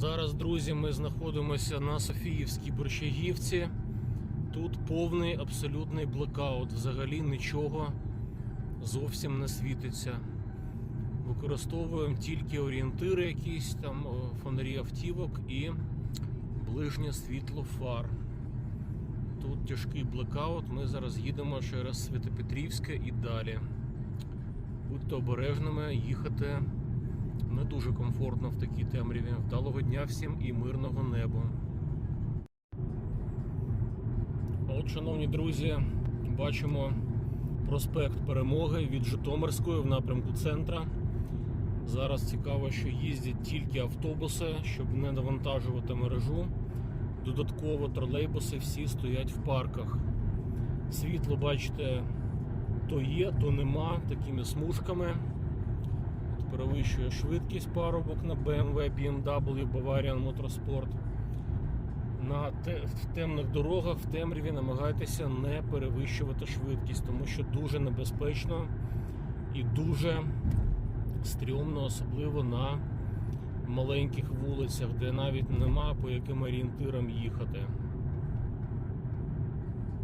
Зараз, друзі, ми знаходимося на Софіївській Борщагівці. Тут повний абсолютний блекаут. Взагалі нічого зовсім не світиться. Використовуємо тільки орієнтири, якісь там фонарі автівок і ближнє світло фар. Тут тяжкий блекаут. Ми зараз їдемо через Святопетрівське і далі. Будьте обережними, їхати не дуже комфортно в такій темряві. Вдалого дня всім і мирного неба. От, шановні друзі, бачимо проспект Перемоги від Житомирської в напрямку центра. Зараз цікаво, що їздять тільки автобуси, щоб не навантажувати мережу. Додатково тролейбуси всі стоять в парках. Світло, бачите, то є, то нема такими смужками. Перевищує швидкість парубок на BMW, BMW, Bavarian Motorsport. На темних дорогах, в темряві намагайтеся не перевищувати швидкість, тому що дуже небезпечно і дуже стрьомно, особливо на маленьких вулицях, де навіть нема по яким орієнтирам їхати.